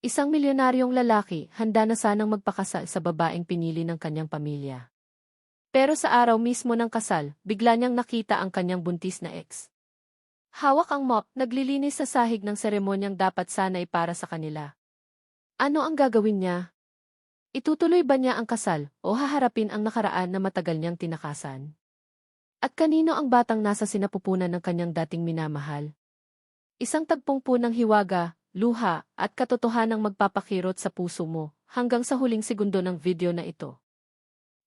Isang milyonaryong lalaki handa na sanang magpakasal sa babaeng pinili ng kanyang pamilya. Pero sa araw mismo ng kasal, bigla niyang nakita ang kanyang buntis na ex. Hawak ang mop, naglilinis sa sahig ng seremonyang dapat sanay para sa kanila. Ano ang gagawin niya? Itutuloy ba niya ang kasal o haharapin ang nakaraan na matagal niyang tinakasan? At kanino ang batang nasa sinapupunan ng kanyang dating minamahal? Isang tagpong punang hiwaga, luha, at katotohanang magpapakirot sa puso mo, hanggang sa huling segundo ng video na ito.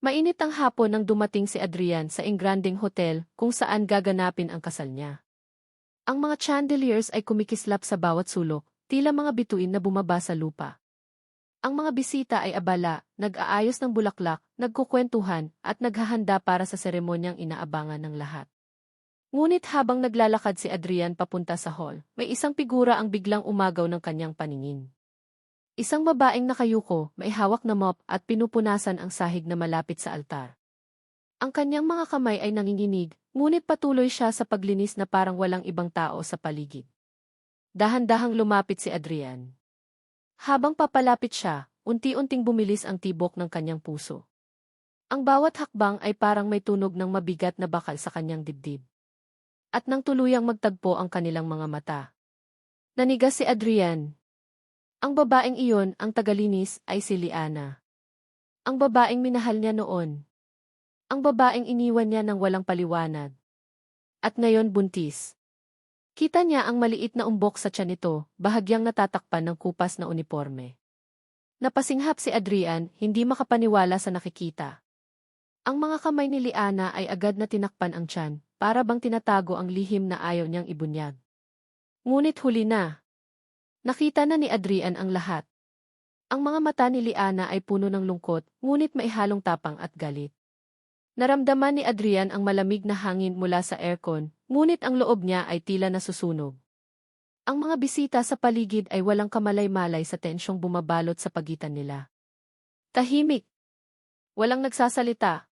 Mainit ang hapon nang dumating si Adrian sa Ingranding Hotel kung saan gaganapin ang kasal niya. Ang mga chandeliers ay kumikislap sa bawat sulok, tila mga bituin na bumaba sa lupa. Ang mga bisita ay abala, nag-aayos ng bulaklak, nagkukwentuhan, at naghahanda para sa seremonyang inaabangan ng lahat. Ngunit habang naglalakad si Adrian papunta sa hall, may isang figura ang biglang umagaw ng kanyang paningin. Isang babaeng nakayuko, may hawak na mop at pinupunasan ang sahig na malapit sa altar. Ang kanyang mga kamay ay nanginginig, ngunit patuloy siya sa paglinis na parang walang ibang tao sa paligid. Dahan-dahang lumapit si Adrian. Habang papalapit siya, unti-unting bumilis ang tibok ng kanyang puso. Ang bawat hakbang ay parang may tunog ng mabigat na bakal sa kanyang dibdib at nang tuluyang magtagpo ang kanilang mga mata. Nanigas si Adrian. Ang babaeng iyon, ang tagalinis, ay si Liana. Ang babaeng minahal niya noon. Ang babaeng iniwan niya ng walang paliwanag. At ngayon buntis. Kita niya ang maliit na umbok sa tiyan nito, bahagyang natatakpan ng kupas na uniforme. Napasinghap si Adrian, hindi makapaniwala sa nakikita. Ang mga kamay ni Liana ay agad na tinakpan ang tiyan, para bang tinatago ang lihim na ayaw niyang ibunyag. Ngunit huli na. Nakita na ni Adrian ang lahat. Ang mga mata ni Liana ay puno ng lungkot, ngunit may halong tapang at galit. Naramdaman ni Adrian ang malamig na hangin mula sa aircon, ngunit ang loob niya ay tila nasusunog. Ang mga bisita sa paligid ay walang kamalay-malay sa tensyong bumabalot sa pagitan nila. Tahimik. Walang nagsasalita,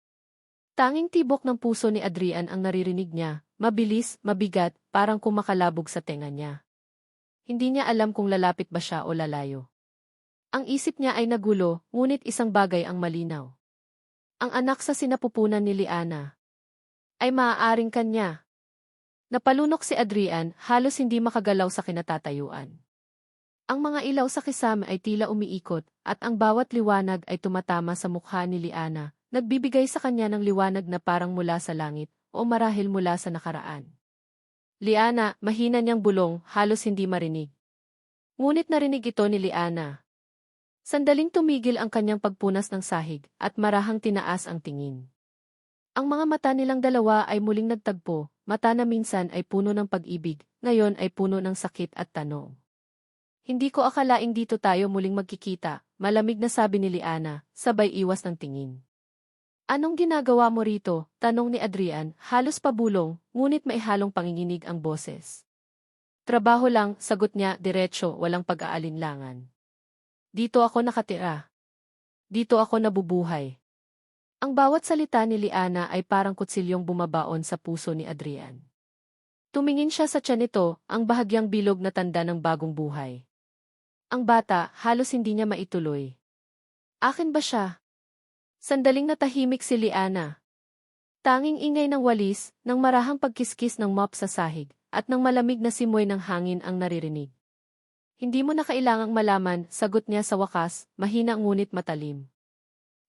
Tanging tibok ng puso ni Adrian ang naririnig niya, mabilis, mabigat, parang kumakalabog sa tenga niya. Hindi niya alam kung lalapit ba siya o lalayo. Ang isip niya ay nagulo, ngunit isang bagay ang malinaw. Ang anak sa sinapupunan ni Liana ay maaaring kanya. Napalunok si Adrian, halos hindi makagalaw sa kinatatayuan. Ang mga ilaw sa kisame ay tila umiikot, at ang bawat liwanag ay tumatama sa mukha ni Liana, Nagbibigay sa kanya ng liwanag na parang mula sa langit o marahil mula sa nakaraan. Liana, mahina niyang bulong, halos hindi marinig. Ngunit narinig ito ni Liana. Sandaling tumigil ang kanyang pagpunas ng sahig at marahang tinaas ang tingin. Ang mga mata nilang dalawa ay muling nagtagpo, mata na minsan ay puno ng pag-ibig, ngayon ay puno ng sakit at tanong. Hindi ko akalaing dito tayo muling magkikita, malamig na sabi ni Liana, sabay iwas ng tingin. Anong ginagawa mo rito? Tanong ni Adrian, halos pabulong, ngunit may halong panginginig ang boses. Trabaho lang, sagot niya, diretso, walang pag-aalinlangan. Dito ako nakatira. Dito ako nabubuhay. Ang bawat salita ni Liana ay parang kutsilyong bumabaon sa puso ni Adrian. Tumingin siya sa tiyan nito, ang bahagyang bilog na tanda ng bagong buhay. Ang bata, halos hindi niya maituloy. Akin ba siya? Sandaling natahimik si Liana. Tanging ingay ng walis, ng marahang pagkiskis ng mop sa sahig, at ng malamig na simoy ng hangin ang naririnig. Hindi mo na kailangang malaman, sagot niya sa wakas, mahina ngunit matalim.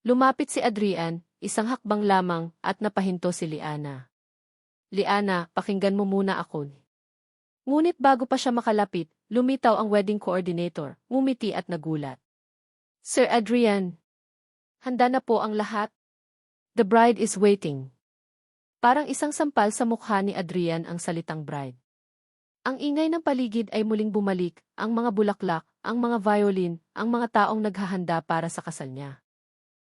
Lumapit si Adrian, isang hakbang lamang, at napahinto si Liana. Liana, pakinggan mo muna ako. Ngunit bago pa siya makalapit, lumitaw ang wedding coordinator, ngumiti at nagulat. Sir Adrian, Handa na po ang lahat. The bride is waiting. Parang isang sampal sa mukha ni Adrian ang salitang bride. Ang ingay ng paligid ay muling bumalik, ang mga bulaklak, ang mga violin, ang mga taong naghahanda para sa kasal niya.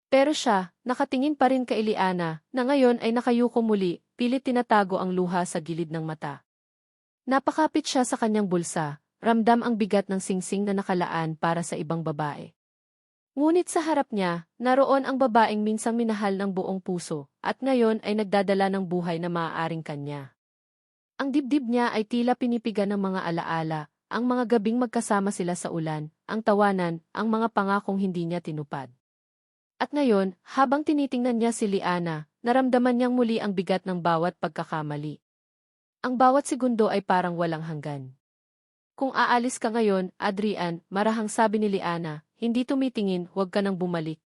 Pero siya, nakatingin pa rin kay Eliana, na ngayon ay nakayuko muli, pilit tinatago ang luha sa gilid ng mata. Napakapit siya sa kanyang bulsa, ramdam ang bigat ng singsing na nakalaan para sa ibang babae. Ngunit sa harap niya, naroon ang babaeng minsang minahal ng buong puso, at ngayon ay nagdadala ng buhay na maaaring kanya. Ang dibdib niya ay tila pinipigan ng mga alaala, ang mga gabing magkasama sila sa ulan, ang tawanan, ang mga pangakong hindi niya tinupad. At ngayon, habang tinitingnan niya si Liana, naramdaman niyang muli ang bigat ng bawat pagkakamali. Ang bawat segundo ay parang walang hanggan. Kung aalis ka ngayon, Adrian, marahang sabi ni Liana, hindi tumitingin, huwag ka nang bumalik.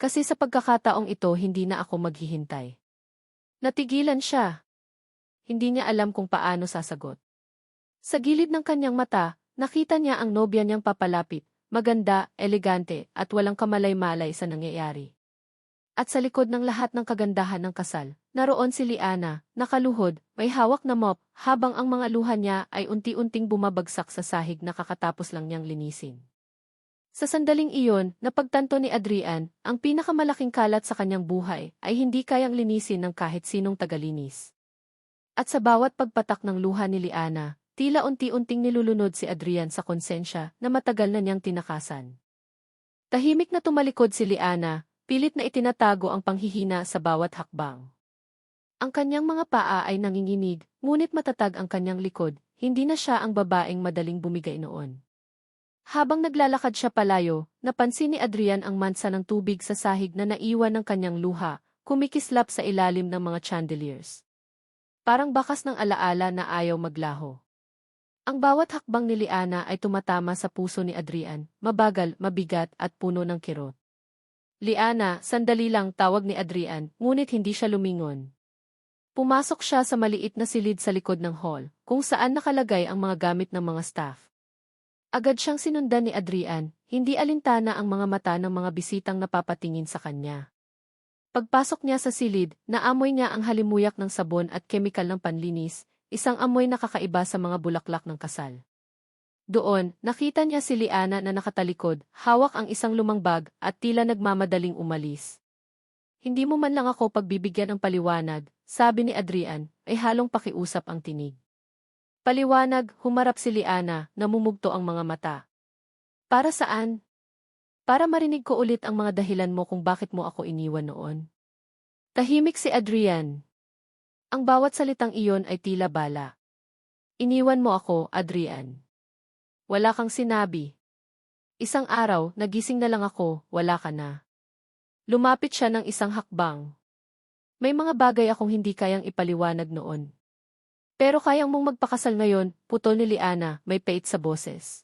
Kasi sa pagkakataong ito hindi na ako maghihintay. Natigilan siya. Hindi niya alam kung paano sasagot. Sa gilid ng kanyang mata, nakita niya ang nobya niyang papalapit, maganda, elegante, at walang kamalay-malay sa nangyayari. At sa likod ng lahat ng kagandahan ng kasal, naroon si Liana, nakaluhod, may hawak na mop, habang ang mga luha niya ay unti-unting bumabagsak sa sahig na kakatapos lang niyang linisin. Sa sandaling iyon, napagtanto ni Adrian, ang pinakamalaking kalat sa kanyang buhay ay hindi kayang linisin ng kahit sinong tagalinis. At sa bawat pagpatak ng luha ni Liana, Tila unti-unting nilulunod si Adrian sa konsensya na matagal na niyang tinakasan. Tahimik na tumalikod si Liana, pilit na itinatago ang panghihina sa bawat hakbang. Ang kanyang mga paa ay nanginginig, ngunit matatag ang kanyang likod, hindi na siya ang babaeng madaling bumigay noon. Habang naglalakad siya palayo, napansin ni Adrian ang mansa ng tubig sa sahig na naiwan ng kanyang luha, kumikislap sa ilalim ng mga chandeliers. Parang bakas ng alaala na ayaw maglaho. Ang bawat hakbang ni Liana ay tumatama sa puso ni Adrian, mabagal, mabigat at puno ng kirot. Liana, sandali lang tawag ni Adrian, ngunit hindi siya lumingon. Pumasok siya sa maliit na silid sa likod ng hall, kung saan nakalagay ang mga gamit ng mga staff. Agad siyang sinundan ni Adrian, hindi alintana ang mga mata ng mga bisitang napapatingin sa kanya. Pagpasok niya sa silid, naamoy niya ang halimuyak ng sabon at kemikal ng panlinis, Isang amoy na kakaiba sa mga bulaklak ng kasal. Doon, nakita niya si Liana na nakatalikod, hawak ang isang lumang bag at tila nagmamadaling umalis. Hindi mo man lang ako pagbibigyan ng paliwanag, sabi ni Adrian, ay halong pakiusap ang tinig. Paliwanag, humarap si Liana, namumugto ang mga mata. Para saan? Para marinig ko ulit ang mga dahilan mo kung bakit mo ako iniwan noon. Tahimik si Adrian, ang bawat salitang iyon ay tila bala. Iniwan mo ako, Adrian. Wala kang sinabi. Isang araw, nagising na lang ako, wala ka na. Lumapit siya ng isang hakbang. May mga bagay akong hindi kayang ipaliwanag noon. Pero kayang mong magpakasal ngayon, putol ni Liana, may pait sa boses.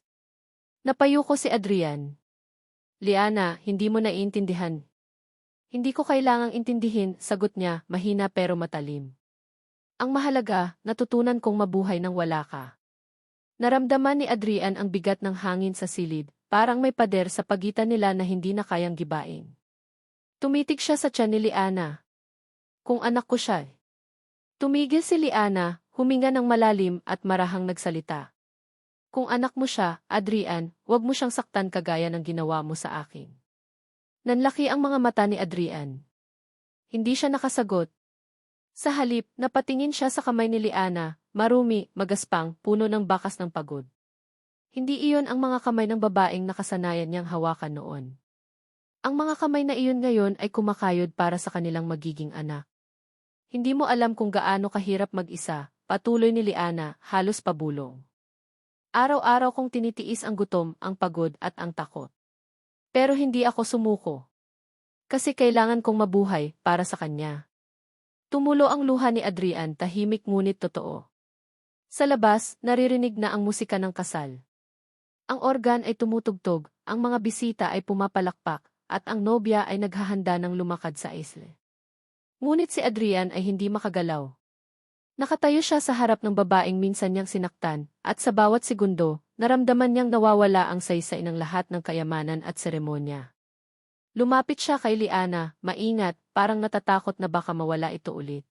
Napayuko si Adrian. Liana, hindi mo naiintindihan. Hindi ko kailangang intindihin, sagot niya, mahina pero matalim. Ang mahalaga, natutunan kong mabuhay nang wala ka. Naramdaman ni Adrian ang bigat ng hangin sa silid, parang may pader sa pagitan nila na hindi na kayang gibain. Tumitig siya sa tiyan ni Liana. Kung anak ko siya. Tumigil si Liana, huminga ng malalim at marahang nagsalita. Kung anak mo siya, Adrian, huwag mo siyang saktan kagaya ng ginawa mo sa akin. Nanlaki ang mga mata ni Adrian. Hindi siya nakasagot, sa halip, napatingin siya sa kamay ni Liana, marumi, magaspang, puno ng bakas ng pagod. Hindi iyon ang mga kamay ng babaeng nakasanayan niyang hawakan noon. Ang mga kamay na iyon ngayon ay kumakayod para sa kanilang magiging anak. Hindi mo alam kung gaano kahirap mag-isa, patuloy ni Liana, halos pabulong. Araw-araw kong tinitiis ang gutom, ang pagod at ang takot. Pero hindi ako sumuko. Kasi kailangan kong mabuhay para sa kanya. Tumulo ang luha ni Adrian tahimik ngunit totoo. Sa labas, naririnig na ang musika ng kasal. Ang organ ay tumutugtog, ang mga bisita ay pumapalakpak, at ang nobya ay naghahanda ng lumakad sa isle. Ngunit si Adrian ay hindi makagalaw. Nakatayo siya sa harap ng babaeng minsan niyang sinaktan, at sa bawat segundo, naramdaman niyang nawawala ang saysay ng lahat ng kayamanan at seremonya. Lumapit siya kay Liana, maingat, parang natatakot na baka mawala ito ulit.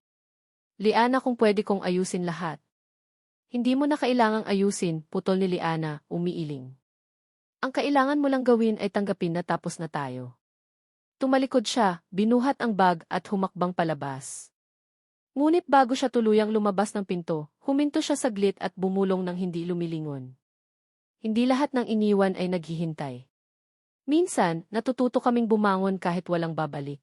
Liana kung pwede kong ayusin lahat. Hindi mo na kailangang ayusin, putol ni Liana, umiiling. Ang kailangan mo lang gawin ay tanggapin na tapos na tayo. Tumalikod siya, binuhat ang bag at humakbang palabas. Ngunit bago siya tuluyang lumabas ng pinto, huminto siya saglit at bumulong ng hindi lumilingon. Hindi lahat ng iniwan ay naghihintay. Minsan, natututo kaming bumangon kahit walang babalik.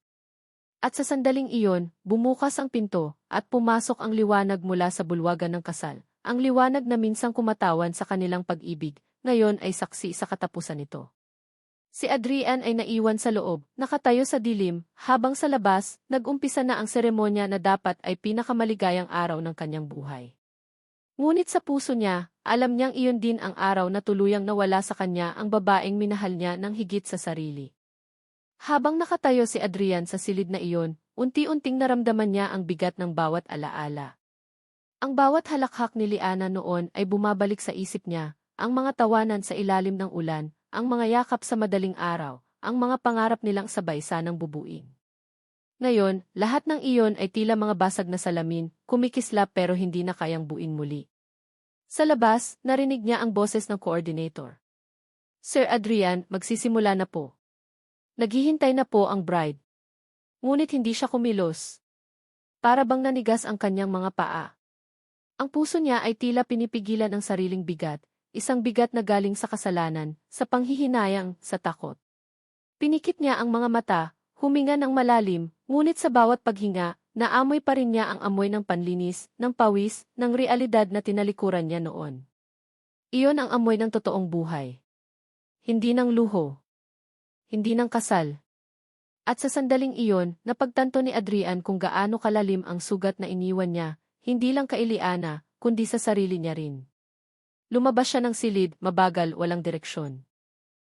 At sa sandaling iyon, bumukas ang pinto, at pumasok ang liwanag mula sa bulwagan ng kasal, ang liwanag na minsang kumatawan sa kanilang pag-ibig, ngayon ay saksi sa katapusan nito. Si Adrian ay naiwan sa loob, nakatayo sa dilim, habang sa labas, nag-umpisa na ang seremonya na dapat ay pinakamaligayang araw ng kanyang buhay. Ngunit sa puso niya, alam niyang iyon din ang araw na tuluyang nawala sa kanya ang babaeng minahal niya ng higit sa sarili. Habang nakatayo si Adrian sa silid na iyon, unti-unting naramdaman niya ang bigat ng bawat alaala. Ang bawat halakhak ni Liana noon ay bumabalik sa isip niya, ang mga tawanan sa ilalim ng ulan, ang mga yakap sa madaling araw, ang mga pangarap nilang sabay sanang bubuin. Ngayon, lahat ng iyon ay tila mga basag na salamin, kumikislap pero hindi na kayang buin muli. Sa labas, narinig niya ang boses ng coordinator. Sir Adrian, magsisimula na po. Naghihintay na po ang bride. Ngunit hindi siya kumilos. Para bang nanigas ang kanyang mga paa. Ang puso niya ay tila pinipigilan ang sariling bigat, isang bigat na galing sa kasalanan, sa panghihinayang, sa takot. Pinikit niya ang mga mata, huminga ng malalim, ngunit sa bawat paghinga, naamoy pa rin niya ang amoy ng panlinis, ng pawis, ng realidad na tinalikuran niya noon. Iyon ang amoy ng totoong buhay. Hindi ng luho. Hindi ng kasal. At sa sandaling iyon, napagtanto ni Adrian kung gaano kalalim ang sugat na iniwan niya, hindi lang kay Liana, kundi sa sarili niya rin. Lumabas siya ng silid, mabagal, walang direksyon.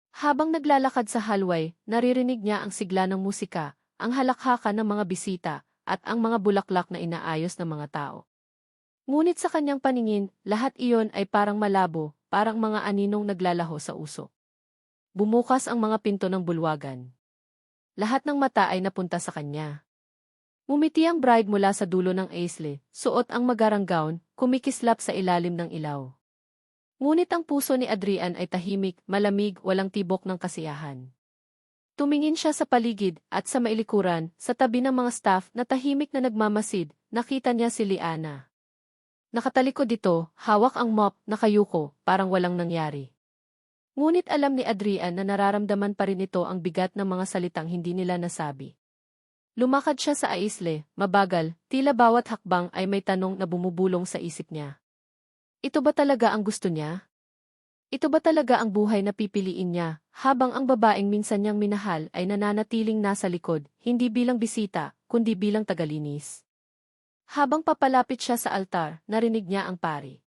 Habang naglalakad sa hallway, naririnig niya ang sigla ng musika, ang halakhakan ng mga bisita, at ang mga bulaklak na inaayos ng mga tao. Ngunit sa kanyang paningin, lahat iyon ay parang malabo, parang mga aninong naglalaho sa uso. Bumukas ang mga pinto ng bulwagan. Lahat ng mata ay napunta sa kanya. Mumiti ang bride mula sa dulo ng aisle, suot ang magarang gown, kumikislap sa ilalim ng ilaw. Ngunit ang puso ni Adrian ay tahimik, malamig, walang tibok ng kasiyahan. Tumingin siya sa paligid at sa mailikuran, sa tabi ng mga staff na tahimik na nagmamasid, nakita niya si Liana. Nakatalikod dito, hawak ang mop, nakayuko, parang walang nangyari. Ngunit alam ni Adrian na nararamdaman pa rin ito ang bigat ng mga salitang hindi nila nasabi. Lumakad siya sa aisle, mabagal, tila bawat hakbang ay may tanong na bumubulong sa isip niya. Ito ba talaga ang gusto niya? Ito ba talaga ang buhay na pipiliin niya, habang ang babaeng minsan niyang minahal ay nananatiling nasa likod, hindi bilang bisita, kundi bilang tagalinis? Habang papalapit siya sa altar, narinig niya ang pari.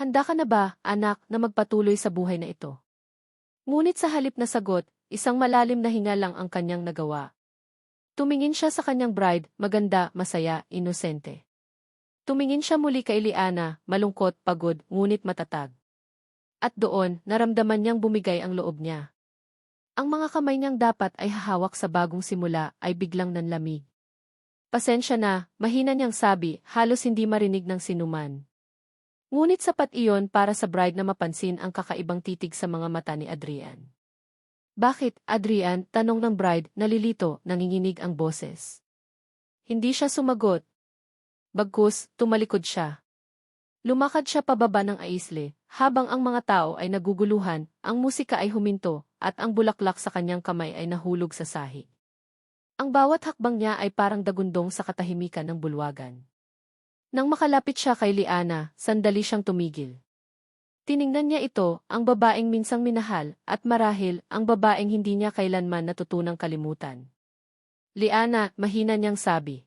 Handa ka na ba, anak, na magpatuloy sa buhay na ito? Ngunit sa halip na sagot, isang malalim na hinga lang ang kanyang nagawa. Tumingin siya sa kanyang bride, maganda, masaya, inosente. Tumingin siya muli kay Liana, malungkot, pagod, ngunit matatag. At doon, naramdaman niyang bumigay ang loob niya. Ang mga kamay niyang dapat ay hahawak sa bagong simula ay biglang nanlamig. Pasensya na, mahina niyang sabi, halos hindi marinig ng sinuman. Ngunit sapat iyon para sa bride na mapansin ang kakaibang titig sa mga mata ni Adrian. Bakit, Adrian, tanong ng bride, nalilito, nanginginig ang boses. Hindi siya sumagot. Bagkus, tumalikod siya. Lumakad siya pababa ng aisle, habang ang mga tao ay naguguluhan, ang musika ay huminto, at ang bulaklak sa kanyang kamay ay nahulog sa sahi. Ang bawat hakbang niya ay parang dagundong sa katahimikan ng bulwagan. Nang makalapit siya kay Liana, sandali siyang tumigil. Tiningnan niya ito, ang babaeng minsang minahal, at marahil, ang babaeng hindi niya kailanman natutunang kalimutan. Liana, mahina niyang sabi.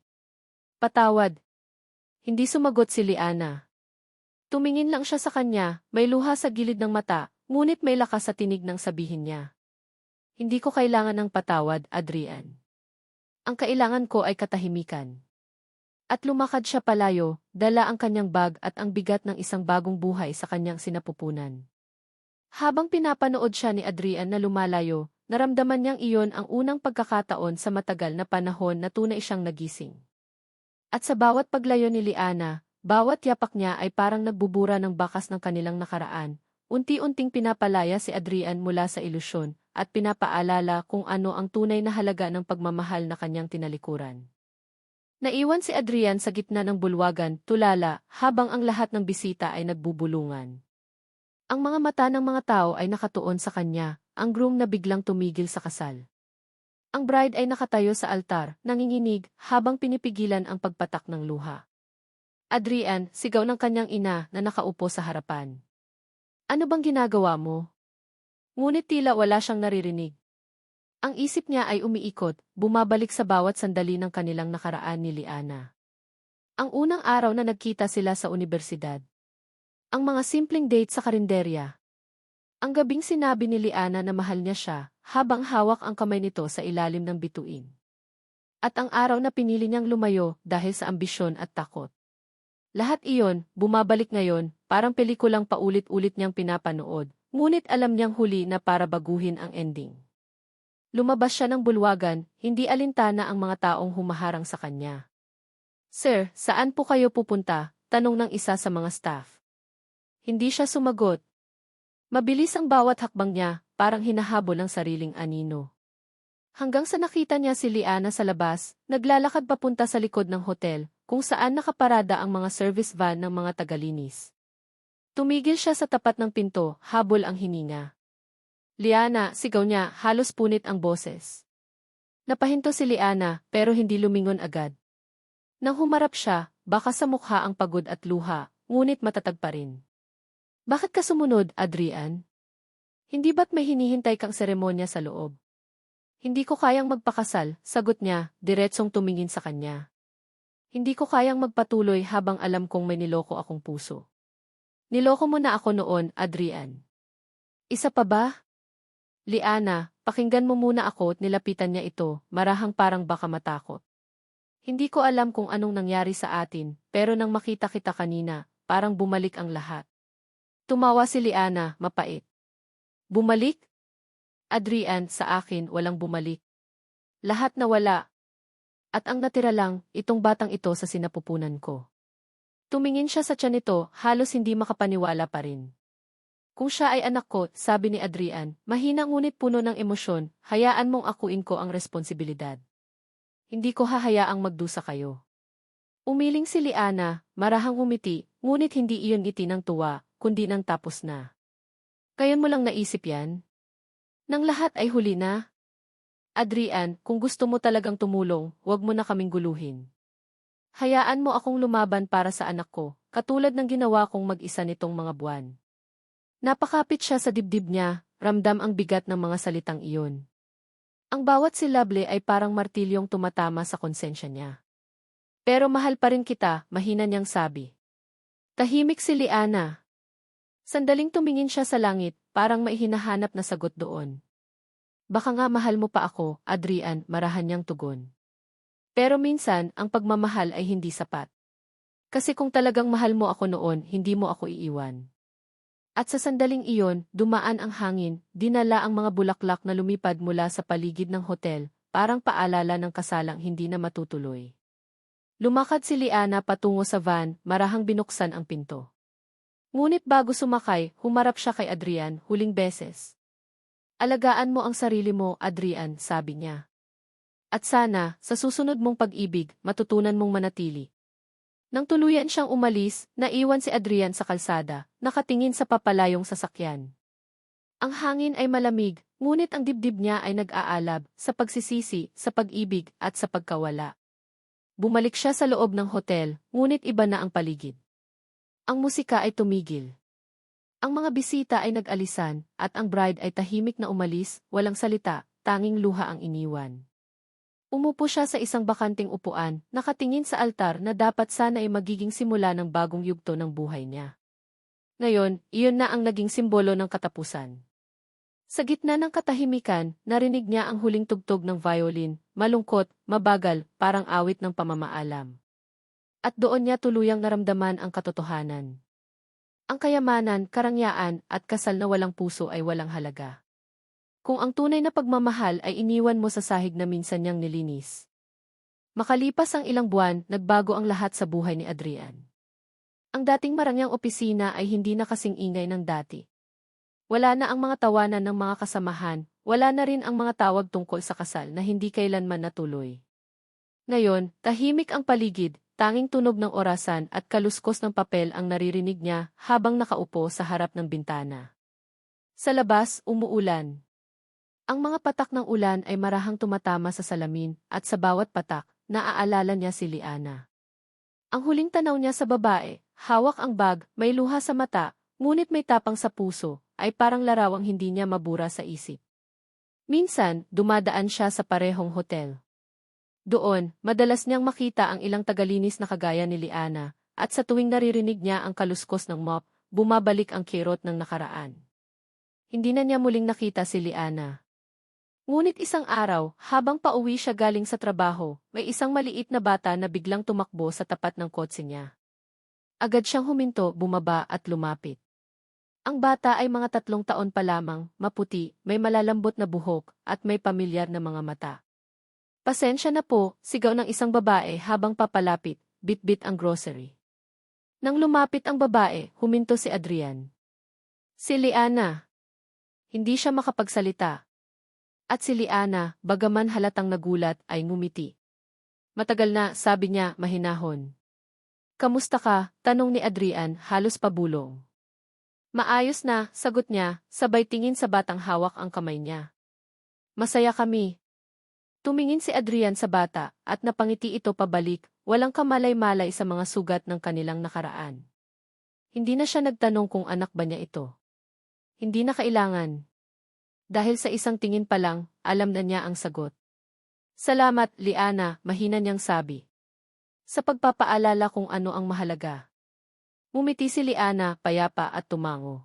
Patawad. Hindi sumagot si Liana. Tumingin lang siya sa kanya, may luha sa gilid ng mata, ngunit may lakas sa tinig ng sabihin niya. Hindi ko kailangan ng patawad, Adrian. Ang kailangan ko ay katahimikan. At lumakad siya palayo, dala ang kanyang bag at ang bigat ng isang bagong buhay sa kanyang sinapupunan. Habang pinapanood siya ni Adrian na lumalayo, naramdaman niyang iyon ang unang pagkakataon sa matagal na panahon na tunay siyang nagising. At sa bawat paglayo ni Liana, bawat yapak niya ay parang nagbubura ng bakas ng kanilang nakaraan, unti-unting pinapalaya si Adrian mula sa ilusyon, at pinapaalala kung ano ang tunay na halaga ng pagmamahal na kanyang tinalikuran. Naiwan si Adrian sa gitna ng bulwagan, tulala, habang ang lahat ng bisita ay nagbubulungan. Ang mga mata ng mga tao ay nakatuon sa kanya, ang groom na biglang tumigil sa kasal. Ang bride ay nakatayo sa altar, nanginginig, habang pinipigilan ang pagpatak ng luha. Adrian, sigaw ng kanyang ina na nakaupo sa harapan. Ano bang ginagawa mo? Ngunit tila wala siyang naririnig. Ang isip niya ay umiikot, bumabalik sa bawat sandali ng kanilang nakaraan ni Liana. Ang unang araw na nagkita sila sa universidad. Ang mga simpleng date sa karinderya. Ang gabing sinabi ni Liana na mahal niya siya, habang hawak ang kamay nito sa ilalim ng bituin. At ang araw na pinili niyang lumayo dahil sa ambisyon at takot. Lahat iyon, bumabalik ngayon, parang pelikulang paulit-ulit niyang pinapanood, ngunit alam niyang huli na para baguhin ang ending. Lumabas siya ng bulwagan, hindi alintana ang mga taong humaharang sa kanya. Sir, saan po kayo pupunta? Tanong ng isa sa mga staff. Hindi siya sumagot. Mabilis ang bawat hakbang niya, parang hinahabol ang sariling anino. Hanggang sa nakita niya si Liana sa labas, naglalakad papunta sa likod ng hotel, kung saan nakaparada ang mga service van ng mga tagalinis. Tumigil siya sa tapat ng pinto, habol ang hininga. Liana, sigaw niya, halos punit ang boses. Napahinto si Liana, pero hindi lumingon agad. Nang humarap siya, baka sa mukha ang pagod at luha, ngunit matatag pa rin. Bakit ka sumunod, Adrian? Hindi ba't may hinihintay kang seremonya sa loob? Hindi ko kayang magpakasal, sagot niya, diretsong tumingin sa kanya. Hindi ko kayang magpatuloy habang alam kong may niloko akong puso. Niloko mo na ako noon, Adrian. Isa pa ba? Liana, pakinggan mo muna ako at nilapitan niya ito, marahang parang baka matakot. Hindi ko alam kung anong nangyari sa atin, pero nang makita kita kanina, parang bumalik ang lahat. Tumawa si Liana, mapait. Bumalik? Adrian, sa akin, walang bumalik. Lahat na wala. At ang natira lang, itong batang ito sa sinapupunan ko. Tumingin siya sa tiyan nito, halos hindi makapaniwala pa rin. Kung siya ay anak ko, sabi ni Adrian, mahina ngunit puno ng emosyon, hayaan mong akuin ko ang responsibilidad. Hindi ko hahayaang magdusa kayo. Umiling si Liana, marahang umiti, ngunit hindi iyon ngiti ng tuwa, kundi ng tapos na. Kayon mo lang naisip yan? Nang lahat ay huli na? Adrian, kung gusto mo talagang tumulong, huwag mo na kaming guluhin. Hayaan mo akong lumaban para sa anak ko, katulad ng ginawa kong mag-isa nitong mga buwan. Napakapit siya sa dibdib niya, ramdam ang bigat ng mga salitang iyon. Ang bawat silable ay parang martilyong tumatama sa konsensya niya. Pero mahal pa rin kita, mahina niyang sabi. Tahimik si Liana, Sandaling tumingin siya sa langit, parang may hinahanap na sagot doon. Baka nga mahal mo pa ako, Adrian, marahan niyang tugon. Pero minsan, ang pagmamahal ay hindi sapat. Kasi kung talagang mahal mo ako noon, hindi mo ako iiwan. At sa sandaling iyon, dumaan ang hangin, dinala ang mga bulaklak na lumipad mula sa paligid ng hotel, parang paalala ng kasalang hindi na matutuloy. Lumakad si Liana patungo sa van, marahang binuksan ang pinto. Ngunit bago sumakay, humarap siya kay Adrian, huling beses. Alagaan mo ang sarili mo, Adrian, sabi niya. At sana, sa susunod mong pag-ibig, matutunan mong manatili. Nang tuluyan siyang umalis, naiwan si Adrian sa kalsada, nakatingin sa papalayong sasakyan. Ang hangin ay malamig, ngunit ang dibdib niya ay nag-aalab sa pagsisisi, sa pag-ibig, at sa pagkawala. Bumalik siya sa loob ng hotel, ngunit iba na ang paligid. Ang musika ay tumigil. Ang mga bisita ay nag-alisan, at ang bride ay tahimik na umalis, walang salita, tanging luha ang iniwan. Umupo siya sa isang bakanting upuan, nakatingin sa altar na dapat sana ay magiging simula ng bagong yugto ng buhay niya. Ngayon, iyon na ang naging simbolo ng katapusan. Sa gitna ng katahimikan, narinig niya ang huling tugtog ng violin, malungkot, mabagal, parang awit ng pamamaalam. At doon niya tuluyang naramdaman ang katotohanan. Ang kayamanan, karangyaan, at kasal na walang puso ay walang halaga. Kung ang tunay na pagmamahal ay iniwan mo sa sahig na minsan niyang nilinis. Makalipas ang ilang buwan, nagbago ang lahat sa buhay ni Adrian. Ang dating marangyang opisina ay hindi na kasing ingay ng dati. Wala na ang mga tawanan ng mga kasamahan, wala na rin ang mga tawag tungkol sa kasal na hindi kailanman natuloy. Ngayon, tahimik ang paligid, Tanging tunog ng orasan at kaluskos ng papel ang naririnig niya habang nakaupo sa harap ng bintana. Sa labas, umuulan. Ang mga patak ng ulan ay marahang tumatama sa salamin at sa bawat patak, naaalala niya si Liana. Ang huling tanaw niya sa babae, hawak ang bag, may luha sa mata, ngunit may tapang sa puso, ay parang larawang hindi niya mabura sa isip. Minsan, dumadaan siya sa parehong hotel. Doon, madalas niyang makita ang ilang tagalinis na kagaya ni Liana, at sa tuwing naririnig niya ang kaluskos ng mop, bumabalik ang kirot ng nakaraan. Hindi na niya muling nakita si Liana. Ngunit isang araw, habang pauwi siya galing sa trabaho, may isang maliit na bata na biglang tumakbo sa tapat ng kotse niya. Agad siyang huminto, bumaba at lumapit. Ang bata ay mga tatlong taon pa lamang, maputi, may malalambot na buhok, at may pamilyar na mga mata. Pasensya na po, sigaw ng isang babae habang papalapit, bit-bit ang grocery. Nang lumapit ang babae, huminto si Adrian. Si Liana. Hindi siya makapagsalita. At si Liana, bagaman halatang nagulat, ay ngumiti. Matagal na, sabi niya, mahinahon. Kamusta ka? Tanong ni Adrian, halos pabulong. Maayos na, sagot niya, sabay tingin sa batang hawak ang kamay niya. Masaya kami. Tumingin si Adrian sa bata, at napangiti ito pabalik, walang kamalay-malay sa mga sugat ng kanilang nakaraan. Hindi na siya nagtanong kung anak ba niya ito. Hindi na kailangan. Dahil sa isang tingin pa lang, alam na niya ang sagot. Salamat, Liana, mahina niyang sabi. Sa pagpapaalala kung ano ang mahalaga. Mumiti si Liana, payapa at tumango.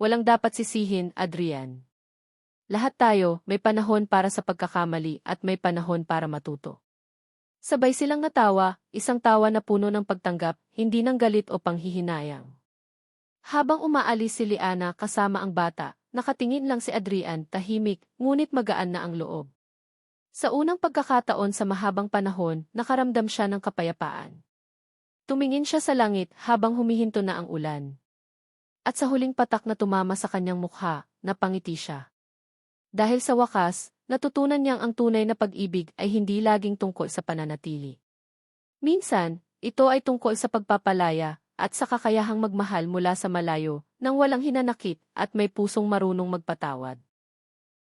Walang dapat sisihin, Adrian. Lahat tayo, may panahon para sa pagkakamali at may panahon para matuto. Sabay silang natawa, isang tawa na puno ng pagtanggap, hindi ng galit o panghihinayang. Habang umaalis si Liana kasama ang bata, nakatingin lang si Adrian, tahimik, ngunit magaan na ang loob. Sa unang pagkakataon sa mahabang panahon, nakaramdam siya ng kapayapaan. Tumingin siya sa langit habang humihinto na ang ulan. At sa huling patak na tumama sa kanyang mukha, napangiti siya. Dahil sa wakas, natutunan niyang ang tunay na pag-ibig ay hindi laging tungkol sa pananatili. Minsan, ito ay tungkol sa pagpapalaya at sa kakayahang magmahal mula sa malayo nang walang hinanakit at may pusong marunong magpatawad.